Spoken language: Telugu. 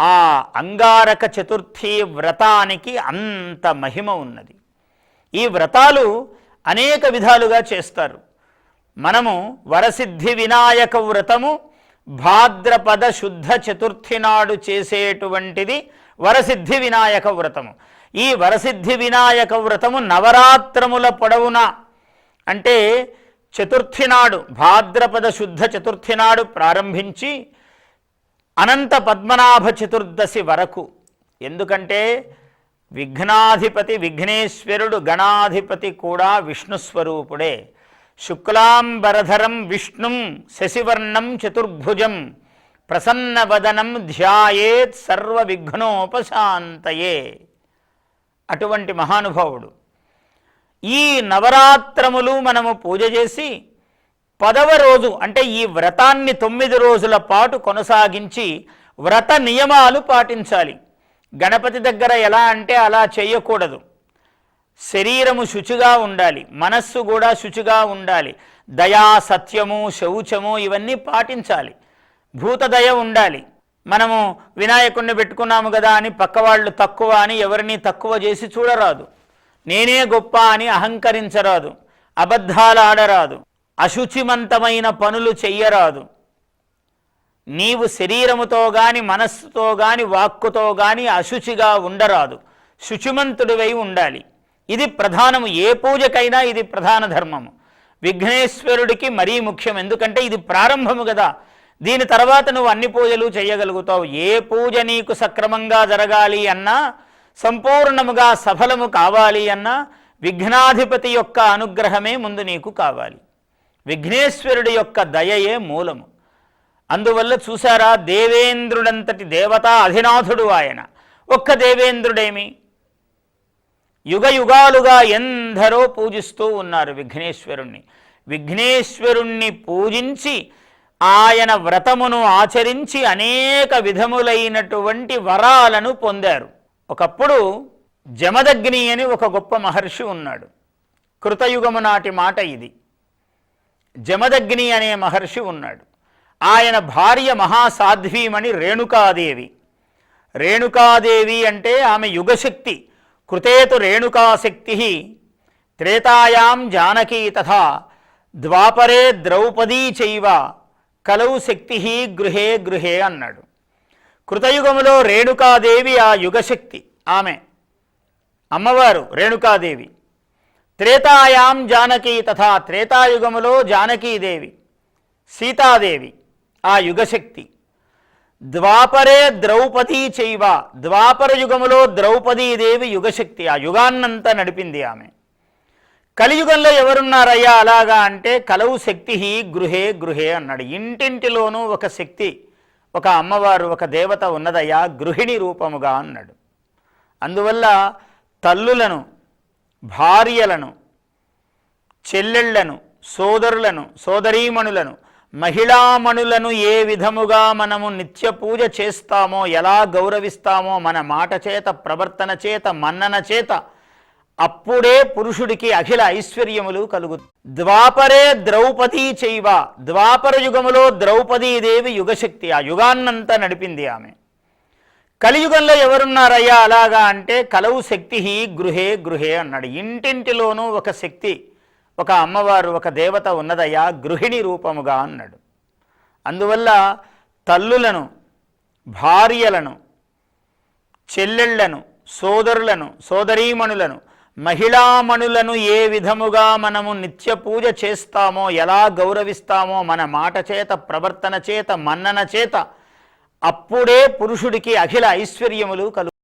ఆ అంగారక చతుర్థి వ్రతానికి అంత మహిమ ఉన్నది. ఈ వ్రతాలు అనేక విధాలుగా చేస్తారు. మనము వరసిద్ధి వినాయక వ్రతము భాద్రపద శుద్ధ చతుర్థి నాడు చేసేటువంటిది వరసిద్ధి వినాయక వ్రతము. ఈ వరసిద్ధి వినాయక వ్రతము నవరాత్రముల పొడవున? అంటే చతుర్థి నాడు భాద్రపద శుద్ధ చతుర్థి నాడు ప్రారంభించి అనంత పద్మనాభ చతుర్దశి వరకు. ఎందుకంటే విఘ్నాధిపతి విఘ్నేశ్వరుడు గణాధిపతి కూడా విష్ణుస్వరూపుడే శుక్లాంబరధరం విష్ణుం శశివర్ణం చతుర్భుజం ప్రసన్నవదనం ధ్యాయేత్ సర్వ విఘ్నోపశాంతయే అటువంటి మహానుభావుడు. ఈ నవరాత్రములు మనము పూజ చేసి పదవ రోజు అంటే ఈ వ్రతాన్ని తొమ్మిది రోజుల పాటు కొనసాగించి వ్రత నియమాలు పాటించాలి. గణపతి దగ్గర ఎలా అంటే అలా చేయకూడదు. శరీరము శుచిగా ఉండాలి. మనస్సు కూడా శుచిగా ఉండాలి. దయా సత్యము శౌచము ఇవన్నీ పాటించాలి. భూతదయ ఉండాలి. మనము వినాయకుడిని పెట్టుకున్నాము కదా అని పక్కవాళ్ళు తక్కువ అని ఎవరిని తక్కువ చేసి చూడరాదు. నేనే గొప్ప అని అహంకరించరాదు. అబద్ధాలు ఆడరాదు. అశుచిమంతమైన పనులు చెయ్యరాదు. నీవు శరీరముతో గాని మనస్సుతో గాని వాక్కుతో గాని అశుచిగా ఉండరాదు. శుచిమంతుడివై ఉండాలి. ఇది ప్రధానము. ఏ పూజకైనా ఇది ప్రధాన ధర్మము. విఘ్నేశ్వరుడికి మరీ ముఖ్యం. ఎందుకంటే ఇది ప్రారంభము కదా దీని తర్వాత నువ్వు అన్ని పూజలు చేయగలుగుతావు ఏ పూజ నీకు సక్రమంగా జరగాలి అన్నా సంపూర్ణముగా సఫలము కావాలి అన్నా విఘ్నాధిపతి యొక్క అనుగ్రహమే ముందు నీకు కావాలి. విఘ్నేశ్వరుడి యొక్క దయయే మూలము. అందువల్ల చూసారా దేవేంద్రుడంతటి దేవతా అధినాథుడు ఆయన. ఒక్క దేవేంద్రుడేమి? యుగ యుగాలుగా ఎందరో పూజిస్తూ ఉన్నారు విఘ్నేశ్వరుణ్ణి. విఘ్నేశ్వరుణ్ణి పూజించి ఆయన వ్రతమును ఆచరించి అనేక విధములైనటువంటి వరాలను పొందారు. ఒకప్పుడు జమదగ్ని అని ఒక గొప్ప మహర్షి ఉన్నాడు. కృతయుగము నాటి మాట ఇది. జమదగ్ని అనే మహర్షి ఉన్నాడు. ఆయన భార్య మహాసాధ్వీమణి రేణుకాదేవి. రేణుకాదేవి అంటే ఆమె యుగశక్తి. కృతేతు రేణుకాశక్తి. త్రేతాయాం జానకీ తథా. ద్వాపరే ద్రౌపదీ చైవ. కలౌ శక్తి గృహే గృహే అన్నాడు. కృతయుగములో రేణుకాదేవి ఆ యుగశక్తి. ఆమె. అమ్మవారు రేణుకాదేవి. త్రేతాయాం జానకి తథా త్రేతాయుగములో జానకీదేవి సీతాదేవి ఆ యుగశక్తి. ద్వాపరే ద్రౌపదీ చైవ ద్వాపర యుగములో ద్రౌపదీదేవి యుగశక్తి ఆ యుగాన్నంతా నడిపింది ఆమె. కలియుగంలో ఎవరున్నారయ్యా? అలాగా అంటే కలవు శక్తి గృహే గృహే అన్నాడు. ఇంటింటిలోనూ ఒక శక్తి ఒక అమ్మవారు ఒక దేవత ఉన్నదయ్యా గృహిణి రూపముగా అన్నాడు. అందువల్ల తల్లులను భార్యలను చెల్లెళ్ళను సోదరులను సోదరీమణులను మహిళామణులను ఏ విధముగా మనము నిత్య పూజ చేస్తామో ఎలా గౌరవిస్తామో మన మాట చేత ప్రవర్తన చేత మన్నన చేత అప్పుడే పురుషుడికి అఖిల ఐశ్వర్యములు కలుగు. ద్వాపరే ద్రౌపదీ చైవ ద్వాపర యుగములో ద్రౌపదీదేవి యుగశక్తి ఆ యుగాన్నంతా నడిపింది ఆమె. కలియుగంలో ఎవరున్నారయ్యా? అలాగా అంటే కలవు శక్తి గృహే గృహే అన్నాడు. ఇంటింటిలోనూ ఒక శక్తి ఒక అమ్మవారు ఒక దేవత ఉన్నదయ్యా గృహిణి రూపముగా అన్నాడు. అందువల్ల తల్లులను భార్యలను చెల్లెళ్ళను సోదరులను సోదరీమణులను మహిళామణులను ఏ విధముగా మనము నిత్య పూజ చేస్తామో ఎలా గౌరవిస్తామో మన మాట చేత ప్రవర్తన చేత మన్నన చేత అప్పుడే పురుషుడికి అఖిల ఐశ్వర్యములు కలు